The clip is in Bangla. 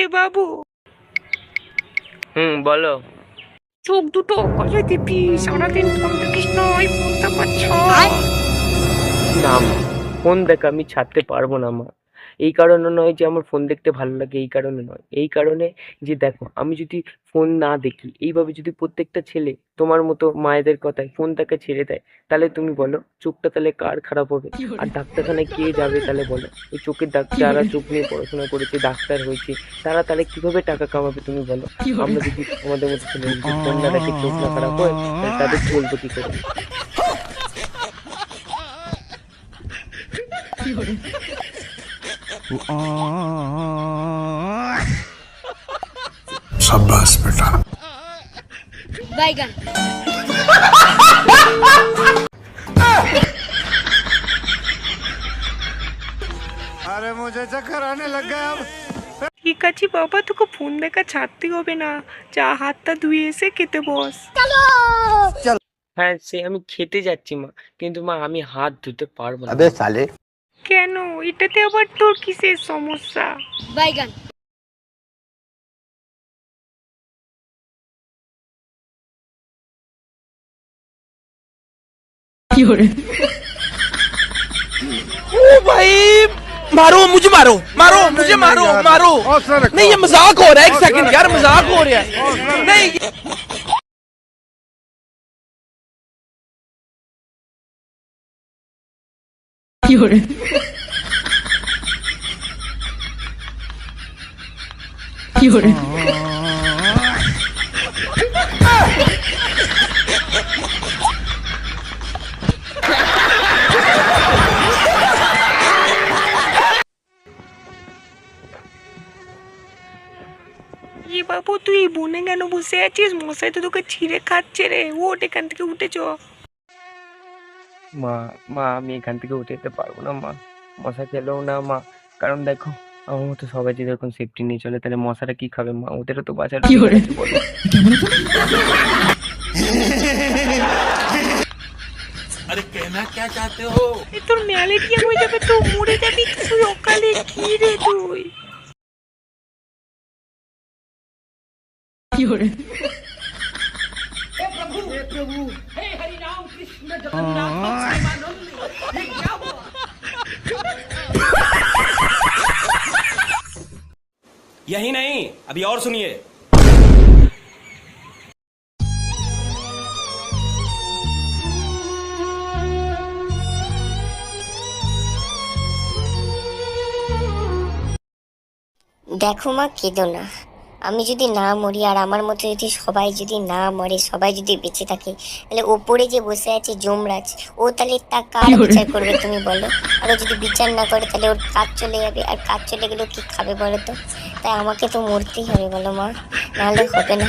এ বাবু? হুম বলো। চোখ দুটো কলে দিবি সারাদিন ফোন দেখিস না ওই ফোনটা পাচ্ছ না মা ফোন দেখ আমি ছাড়তে পারব না মা। এই কারণে নয় যে আমার ফোন দেখতে ভালো লাগে এই কারণে নয়। এই কারণে যে দেখো আমি যদি ফোন না দেখি এইভাবে যদি প্রত্যেকটা ছেলে তোমার মতো মায়েদের কথায় ফোন তাকে ছেড়ে দেয় তাহলে তুমি বলো চোখটা তাহলে কার খারাপ হবে? আর ডাক্তারখানায় কে যাবে তাহলে বলো? ওই চোখের ডাক্তার যারা চোখ নিয়ে পড়াশোনা করেছে ডাক্তার হয়েছে তারা তাহলে কীভাবে টাকা কামাবে তুমি বলো? আমরা যদি আমাদের মতো ছেলে ফোন না দেখে চোখ না খারাপ হয় তাহলে তাদের চলবে কি করে? কি সাব্বাস বেটা। বাইগান। আরে মুঝে চক্কর আনে লাগা ঠিক আছে বাবা তোকে ফোন দেখা ছাড়তে হবে না। যা হাতটা ধুয়ে এসে খেতে বস। হ্যাঁ সে আমি খেতে যাচ্ছি মা কিন্তু মা আমি হাত ধুতে পারব না। আবে সালে। কেন এটাতে আবার তোর কিসের সমস্যা बैगन ओ भाई मारो मुझे मारो मारो मुझे मारो मारो नहीं ये मजाक हो रहा है एक सेकंड यार मजाक हो रहा है नहीं ই বাবু তুই বনে কেন বসে আছিস? মশাই তো তোকে ছিঁড়ে খাচ্ছে রে। ওঠ এখান থেকে উঠে চ মা মা আমি এখান থেকে উঠে যেতে পারব না মা। মশা খেলেও না মা। কারণ দেখো আমার মতো সবাই যদি এরকম সেফটি নিয়ে চলে তাহলে মশারা কি খাবে মা? ওদেরও তো বাঁচার কি করে? তোর ম্যালেরিয়া হয়ে যাবে? তো মরে যাবি তুই অকালে কি রে তুই? यही नहीं अभी और सुनिए দেখো মা কেঁদো না আমি যদি না মরি আর আমার মতো যদি সবাই যদি না মরে সবাই যদি বেঁচে থাকে তাহলে ওপরে যে বসে আছে যমরাজ ও তাহলে তা কার বিচার করবে তুমি বলো? আর ও যদি বিচার না করে তাহলে ওর কাজ চলে যাবে। আর কাজ চলে গেলেও কি খাবে বলো তো? তাই আমাকে তো মরতেই হবে বলো মা নাহলে হবে না।